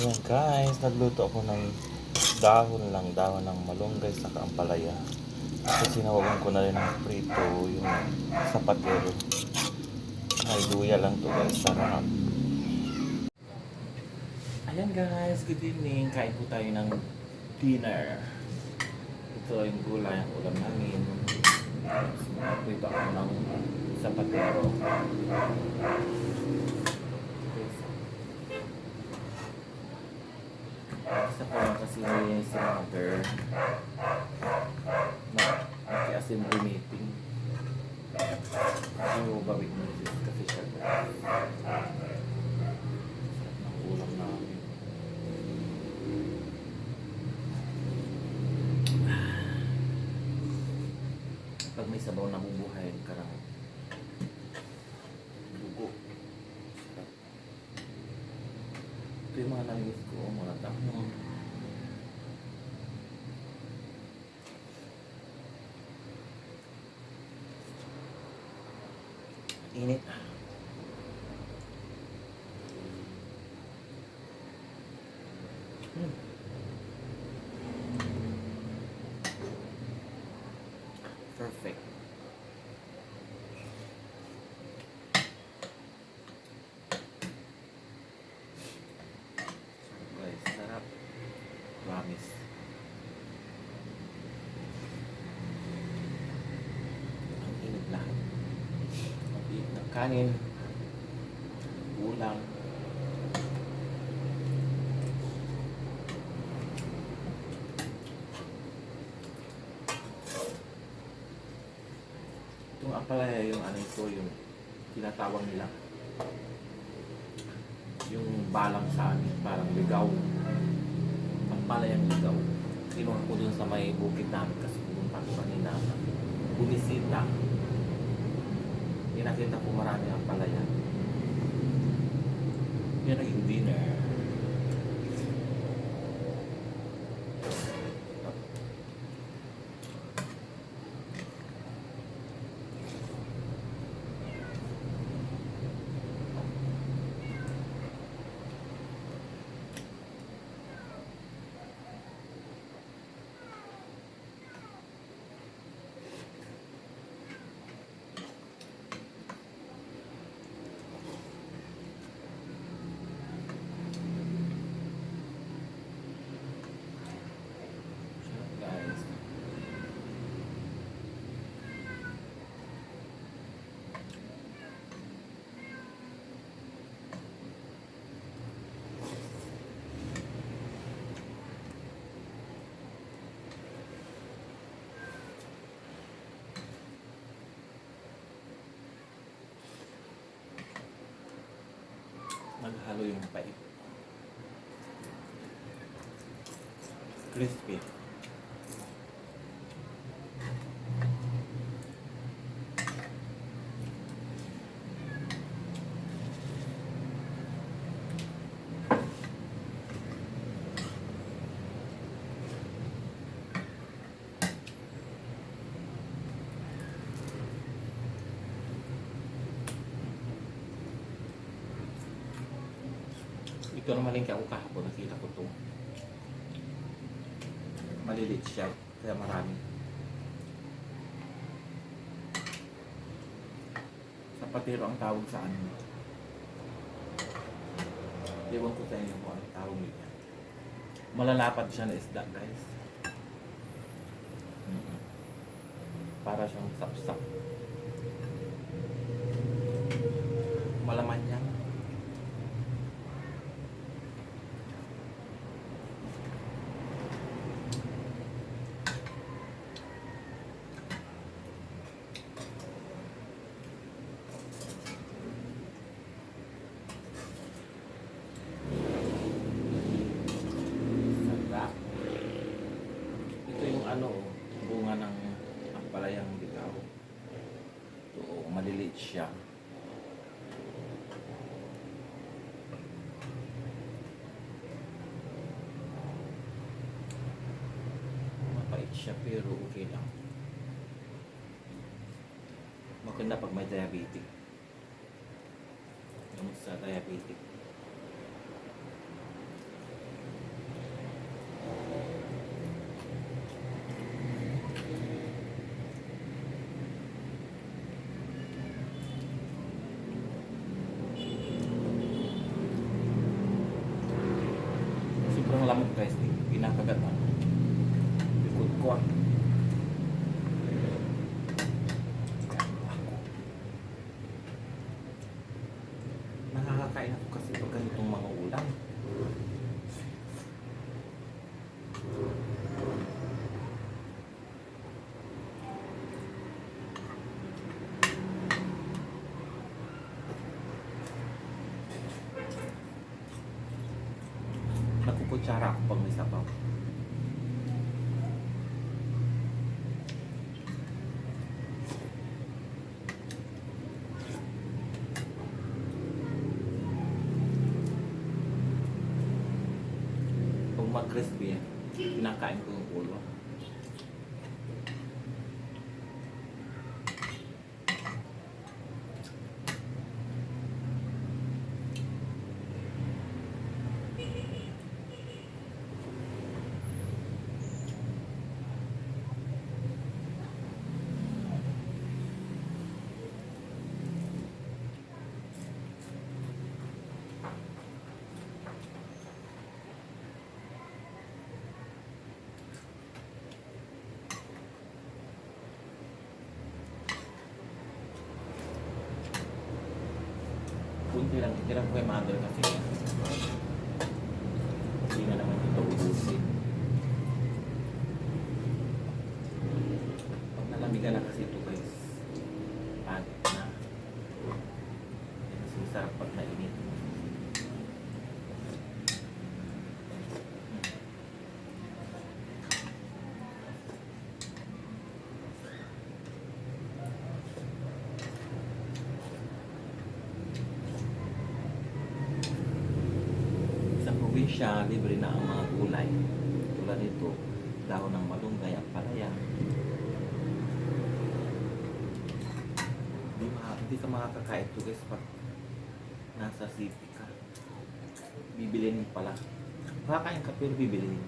Ayan guys, nagluto ako ng dahon lang, dahon ng malunggay sa ampalaya. Kasi sinawagan ko na rin ng prito yung sapatero. Ay, luya lang to guys, sarap. Ayan guys, good evening. Kain po tayo ng dinner. Ito yung gulay, ang ulam namin. Prito ako ng sapatero. Kasi si mother na naki-assembly meeting. Yung babig mo kasi siya. Ng ulam namin. Pag may sabaw na bubuhay, karang dugo. Sarap. Ito yung mga namiss ko, mga dahon. Init. Hmm. Perfect. Guys, sarap. Promise. Ang init lahat. Ang init ng kanin. Ulam. Itong apalaya yung ano ito, yung tinatawag nila. Yung balang sa amin, parang ligaw. Ang palayang ligaw. Kinuha ko dun sa may bukid namin kasi pumunta ko kanina. Bumisita. Pinakita ko marami ang palaya. Yan ang dinner. Sarap, guys. Maghalo yung pait. Crispy. Ito naman yung ako kahapon, nakita ko to. Malilit siya, kaya marami. Sapatero ang tawag sa ano. Ewan ko sa inyo kung ano tawag nila. Malalapad siya na isda, guys. Para siyang sapsap. Malaman yan. Sarap. Ito yung ano, bunga ng ampalayang bitaw. Ito, maliliit siya. Mapait siya pero okay lang. Maganda pag may diabetic. Gamot sa diabetic. Lamok guys, pinakagat ang likod ko. ah. Nakakakain ako kasi pag ganitong mga ulam. Ako pag may sabaw. Pag mag-crispy, kinakain ko yung ulo. Kunti lang, itira ko kay mother kasi hindi na naman ito ubusin. Pag nalamigan na kasi ito guys, pagod na. Mas masarap pag nainit. Probinsya, libre na ang mga gulay. Tulad nito, dahon ng malunggay at palaya. Hindi, ma hindi ka makakakain ito guys pag nasa city ka. Bibilin pala. Kakain ka pero bibilin.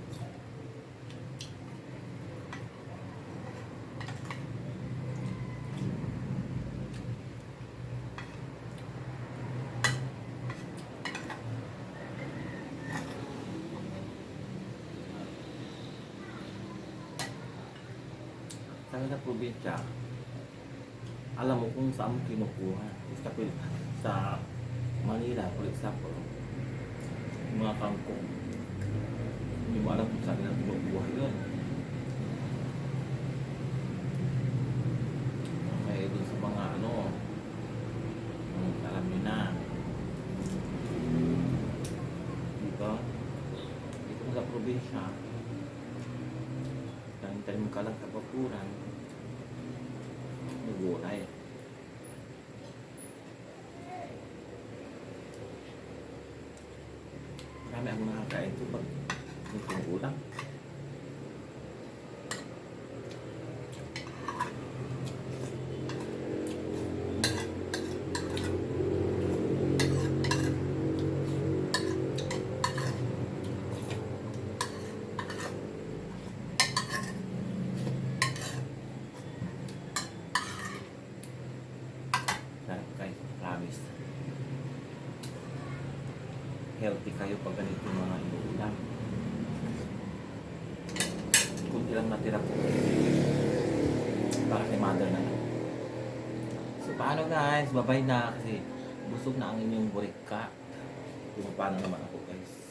Sa probinsya, alam mo kung saan mo kinukuha. Sa, sa Manila, for example, mga kangkong, hindi mo alam kung saan nila kinukuha yun. Kaya dun sa mga ano, alam nyo na. Diba? Dito sa probinsya, tanim-tanim ka lang sa bakuran, nagulay. Marami akong nakakain ito pag itong ulam. Sarap guys, promise. Ganito yung mga inuulam. Kunti lang natira ko. Para kay mother na lang. So paano guys, babay na kasi busog na ang inyong burika. Kung paano naman ako guys.